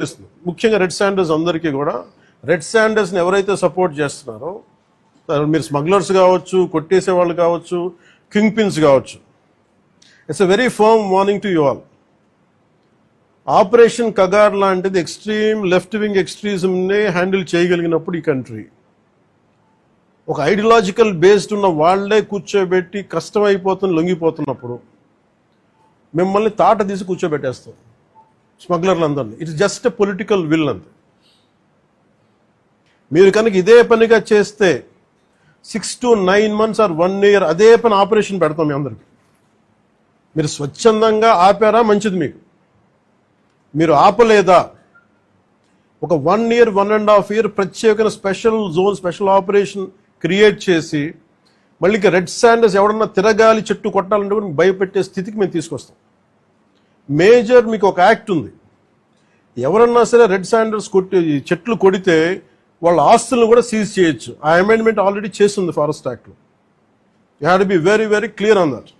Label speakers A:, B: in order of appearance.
A: తెలుస్తుంది ముఖ్యంగా red Sanders అందరికీ కూడా. రెడ్ శాండర్స్ని ఎవరైతే సపోర్ట్ చేస్తున్నారో మీరు స్మగ్లర్స్ కావచ్చు కొట్టేసే వాళ్ళు కావచ్చు కింగ్ పిన్స్ కావచ్చు. It's a very firm warning to you all operation Kagar లాంటిది ఎక్స్ట్రీమ్ లెఫ్ట్ వింగ్ ఎక్స్ట్రీజంని హ్యాండిల్ చేయగలిగినప్పుడు ఈ కంట్రీ ఒక ఐడియాలజికల్ బేస్డ్ ఉన్న వాళ్ళే కూర్చోబెట్టి కష్టమైపోతుంది లొంగిపోతున్నప్పుడు. మిమ్మల్ని తాట తీసి కూర్చోబెట్టేస్తాం స్మగ్లర్లు అందరినీ it's just a political will అంత మీరు కనుక ఇదే పనిగా చేస్తే six to nine months or one year అదే పని ఆపరేషన్ పెడతాం మీ అందరికి. మీరు స్వచ్ఛందంగా ఆపారా? మంచిది మీకు. మీరు ఆపలేదా? ఒక one year one and half year ప్రత్యేకమైన special zone special operation create చేసి మళ్ళీ రెడ్ శాండర్స్ ఎవడన్నా తిరగాలి చెట్టు కొట్టాలంటే భయపెట్టే స్థితికి మేము తీసుకొస్తాం. మేజర్ మీకు ఒక యాక్ట్ ఉంది. ఎవరన్నా సరే రెడ్ శాండర్స్ కొట్టి చెట్లు కొడితే వాళ్ళ ఆస్తులను కూడా సీజ్ చేయొచ్చు. ఆ అమెండ్మెంట్ ఆల్రెడీ చేస్తుంది ఫారెస్ట్ యాక్ట్లో. You had be very very clear on that.